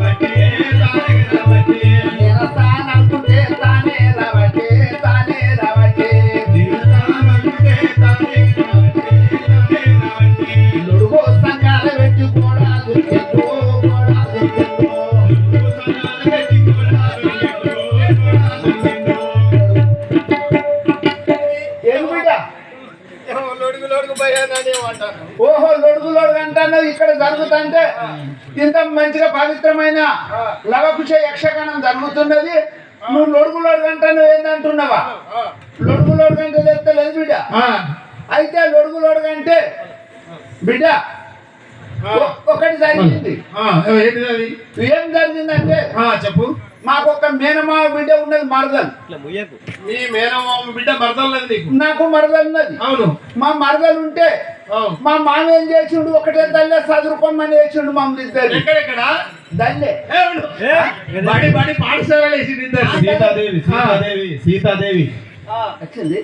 Thank you. ఓహో లొడుగు లొడుగు అంటున్నది ఇక్కడ జరుగుతుంటే ఇంత మంచిగా పవిత్రమైన లవకుశ యక్షగణం జరుగుతున్నది. నువ్వు లొడుగు లొడుగు అంటాను ఏందంటున్నావా? లొడుగు లొడుగు అంటే తెలిస్తే లేదు బిడ్డ. అయితే లొడుగు లొడుగు అంటే బిడ్డ ఒకటి జరిగింది. ఏం జరిగిందంటే ఆ, చెప్పు. మాకు ఒక మేనమావ బిడ్డ ఉన్నది మరదలు. నీ మేనమామ బిడ్డ మరదలేదు నీకు? నాకు మరదలు ఉన్నది. అవును. మా మరదలు ఉంటే. మా మామ ఏం చేసిండు? ఒకటే తల్లే చదువుకోమని వేసిండు మమ్మల్ని ఇద్దరు ఎక్కడెక్కడ? దల్లే. బడి. సీతాదేవి సీతాదేవి సీతాదేవి. వచ్చింది?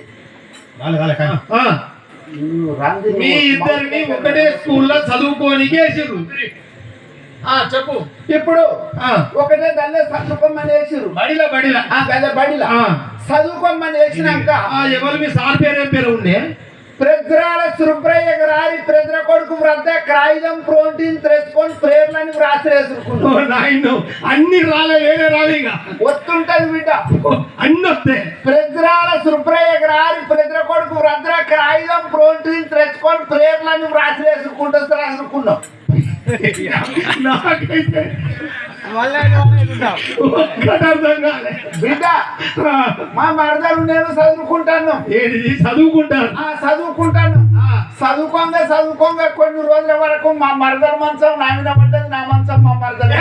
మీ ఇద్దరిని ఒకటే స్కూల్లో చదువుకోనికి వేసిర్రు ఆ చెప్పు. ఇప్పుడు ఆ, ఒకటే దల్లే చదువుకోమని వేసిరు బడిలో బడిలో. బడిలా. చదువుకోమని వేసినాక ఆ, ఎవరు మీ సార్ పేరు ఏం పేరు ఉండే? ప్రద్రాల సుబ్రయ్య గారి ప్రద్ర కొడుకు వ్రత క్రాయుధం ప్రోటీన్ తెచ్చుకొని ప్రేర్లని వేసుకున్నాడు నాయన అన్ని రాలే వేరే రాలే ఇక. వస్తుంటది బిడ్డ. అన్ని వస్తాయి. ప్రద్రాల సుబ్రయ్య గారి ప్రద్ర కొడుకు వ్రత క్రాయుధం ప్రోటీన్ తెచ్చుకొని ప్రేర్లని వ్రాసి వేసుకుంటూ నాకైతే బిడ్డ మా మరదలు నేను చదువుకుంటాను. ఏంటిది చదువుకుంటారు ఆ చదువుకుంటాను. చదువుకోంగా చదువుకోంగా కొన్ని రోజుల వరకు మా మరదల మంచం నా మీద పడ్డది నా మంచం మా మరదల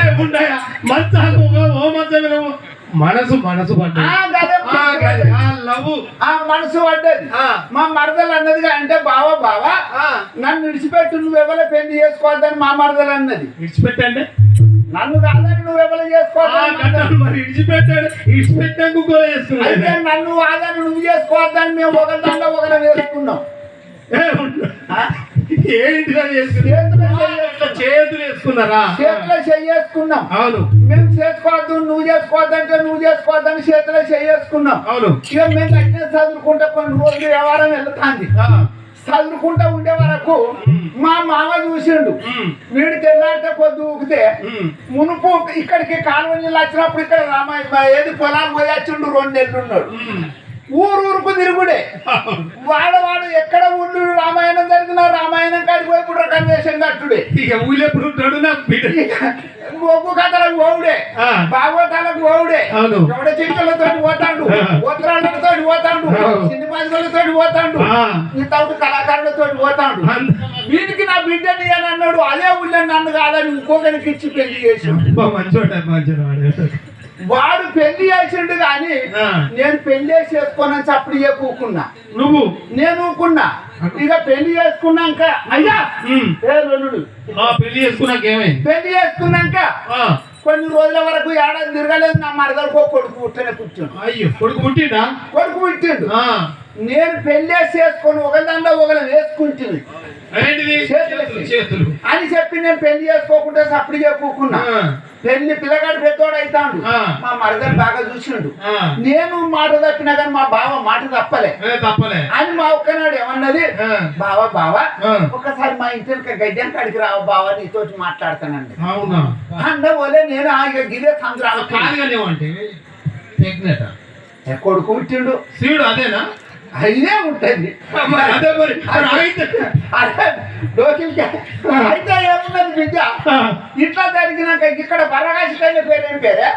మంచాలు ఓ మంచం. మనసు మనసు పడ్డది. ఆ, మనసు పడ్డది. మా మరదలు అన్నదిగా అంటే బావ బావా ఆ, నన్ను విడిచిపెట్టు నువ్వు ఎవరో పెళ్ళి చేసుకోవద్దని మా మరదలు అన్నది. విడిచిపెట్టండి. నన్ను కాదని నువ్వు ఎవరు గడ్డలు మరి ఇడిచిపెట్టాడు ఇడిచిపెట్టాక కూడా అయితే వేసుకున్నాడు నన్ను వాదని నువ్వు చేసుకోవద్దని మేము ఒకరి దాంట్లో ఒకరు వేసుకున్నాం? చేతులు వేసుకున్నారా? అవును. మేము చేసుకోవద్దు నువ్వు చేసుకోవద్దంటే నువ్వు చేసుకోవద్దని చేతిలో చెయ్యేసుకున్నాం అవును. ఇక మేము తగ్గిన చదువుకుంటే కొన్ని రోజులు వ్యవహారం వెళ్తాంది. చదువుకుంటా ఉండే వరకు మా మామ చూసిండు. వీడు తెల్లారితే పొద్దు ఊకితే. మునుపు ఇక్కడికి కాలువ నీళ్ళు వచ్చినప్పుడు ఇక్కడ రామాయ ఏది పొలాలు పోయొచ్చిండు రెండు నెలలు ఉన్నాడు. ఊరు ఊరుకు తిరుగుడే. వాడు వాడు ఎక్కడ ఉండు? రామాయణం జరిగినా రామాయణం కాడికి పోయి ఇప్పుడు కన్వేషం కట్టుడే. ఇక ఊళ్ళో ఎప్పుడు ఉంటాడు నా బిడ్డ ఒగ్గు కథలకు ఓవుడే. భాగవతాలకు ఓవుడే. ఎవడ చింతలతో పోతాడు. ఉత్తరాలతో పోతాడు. సినిమా తోటి పోతాడు ఆ. ఈ తోటి కళాకారులతో పోతాడు వీటికి నా బిడ్డని అని అన్నాడు అదే ఊళ్ళో నన్ను కాదని ఇంకొకరికి ఇచ్చి పెళ్ళి చేసి వాడు. పెళ్ళి చేసిండు కానీ. నేను పెళ్ళి చేసుకోనని చప్పుడు కూకున్నా నువ్వు నేను ఊకున్నా ఇక పెళ్ళి చేసుకున్నాక అయ్యా ఉమ్. ఏ లొల్లుడు. ఆ పెళ్ళి చేసుకున్నాక ఏమైంది? పెళ్ళి చేసుకున్నాక ఆ, కొన్ని రోజుల వరకు ఏడాది తిరగలేదు నా మరదలకు కొడుకు పుట్టనే పుట్టిండు అయ్యో కొడుకు పుట్టిండా? కొడుకు పుట్టిండు. ఆ, నేను పెళ్ళి చేసుకొని ఒకదాంట్లో ఒకరు వేసుకుంటుంది. అని చెప్పి నేను పెళ్ళి చేసుకోకుండా సప్పుడు చెప్పుకున్నా. ఆ, పెళ్ళి పిల్లగాడు పెద్దోడు అవుతాడు. మా మరదలు బాగా చూసిండు. ఆ. నేను మాట తప్పినా కానీ మా బావ మాట తప్పలే. తప్పలే. అని మా ఒక్కనాడు ఏమన్నది. బావ బావ. ఒకసారి మా ఇంటి గడ్డం కాడికి రావు బావ నీతో మాట్లాడతానండి. పోలే నేను ఆ గిదే సంద్రాలు కొడుకు పుట్టిండు? శివుడు అదేనా? అదే ఉంటుంది. అదే మరి అయితే అదే డోకిల్కి అయితే ఏమున్నది ఆ, ఇట్లా జరిగినాక ఇక్కడ బర్రగాసి కన్నా పేరేం పేరే?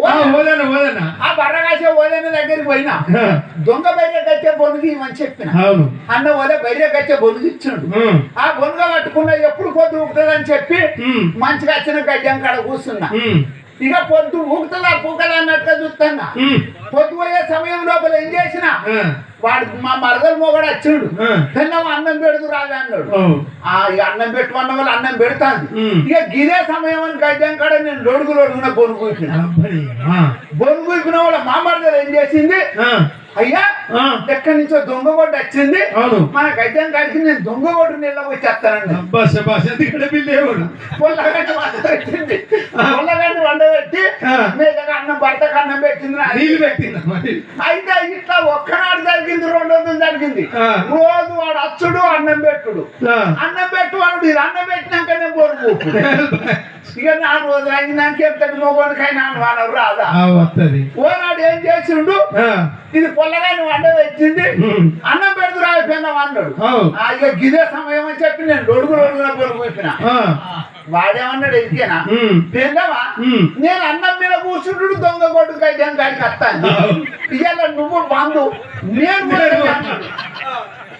ఆ, ఓదన్న ఓదన్న ఆ బర్రగాసి ఓదైన దగ్గరికి పోయినా? దొంగ బయట గచ్చే బొనుగు ఇవని చెప్పిన. అవును. అన్న ఓలే బయట గచ్చే బొనుగు ఇచ్చిండు ఆ. బొనుగ పట్టుకున్న ఎప్పుడు పొద్దు ఊగుతుందని చెప్పి మంచిగా వచ్చిన గడ్డం కాడ కూర్చున్నా. ఇక పొద్దు ఊగుతుందా పూకదా అన్నట్టుగా చూస్తున్నా. పొద్దు పోయే సమయం లోపల ఏం చేసిన వాడు మా మరదలు మొగడు వచ్చిండు. పెన్నమ్మ అన్నం పెడుతు రాదు అన్నాడు. ఇక అన్నం పెట్టుకున్న వాళ్ళు అన్నం పెడతాంది. ఉమ్. ఇక గిదే సమయం అని గడ్డం కాడ నేను లొడుగు లొడుగున బొనుగు ఊపిన వాళ్ళ మా మరదలు ఏం చేసింది? అయ్యా ఎక్కడి నుంచో దొంగ కొట్టు వచ్చింది. అవును. మన గడ్డం కాడికి నేను దొంగ కొట్టు నీళ్ళ పోయి చెప్తానండి అబ్బా సబాస్ ఎందుకంటే వీళ్ళేవాడు పొల్లగడ్డ వండబెట్టింది పొల్లగడ్డ వండబెట్టి మీద అన్నం భర్త అన్నం పెట్టింది నీళ్ళు పెట్టింది అయితే ఇట్లా ఒక్కనాడు జరిగింది రెండు వందలు జరిగింది. రోజు అచ్చుడు అన్నం పెట్టుడు. అన్నం పెట్టువాడు ఇది అన్నం పెట్టినాకనే బోరు ఇక నాలుగు రోజులు అయినాక ఎంతటి మొగోనికైనా అనుమానం రాదా వస్తది ఓనాడు ఏం చేసిండు. ఇది పొల్లగాని వంట వచ్చింది. అన్నం పెడుతు అన్నాడు అవు. ఆ, ఇక గిదే సమయం అని చెప్పి నేను రొడుగు రొడుగున ఆ. వాడేమన్నాడు ఎందుకేనా. పెందవా. నేను అన్నం మీద కూర్చుంటుడు దొంగ అయితే గాడికి వస్తాను ఇవాళ నువ్వు బంధు నేను.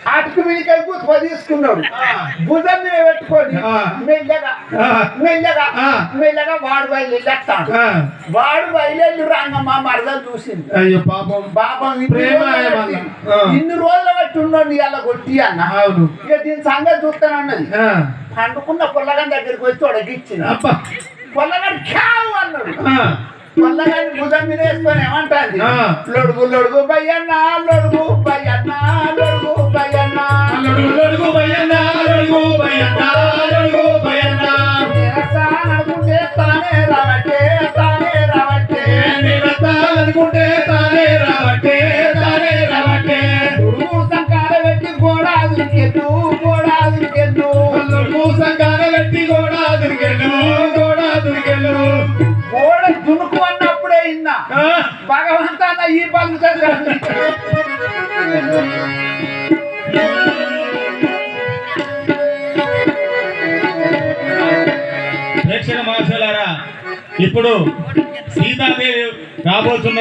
అటుకు మీదకి కూర్చో తీసుకున్నాడు భుజం మీద పెట్టుకొని. మెల్లగా. మెల్లగా. మెల్లగా వాడు బయలుదేస్తాడు. వాడు బయలుదేరి రంగమ్మ మరదలు చూసింది అయ్యో పాపం పాపం ఇన్ని రోజులు? బట్టి- ఉండండి ఇలా కొట్టి అన్న ఇక దీని సంగతి చూస్తానన్నది. పండుకున్న పొల్లగని దగ్గరికి వచ్చి తొడగిచ్చింది అబ్బా పొల్లగని ఖ్యావు అన్నాడు. పొల్లగని భుజం మీద వేసుకొని ఏమంటాంది ఆ. లొడుగు లొడుగు బయ్యన్న లొడుగు బయ్యన్న దురికెళ్ళు గోడా దురికెళ్ళు లొడుగు సంగాన పెట్టి గోడా దురికెళ్ళు, గోడా దురికెళ్ళు. గోడ దునుకు అన్నప్పుడే ఇన్నా. ఆ. భగవంతాన ఈ పలుకుతుంది ప్రేక్షక మహాశయులారా ఇప్పుడు సీతాదేవి రాబోతున్న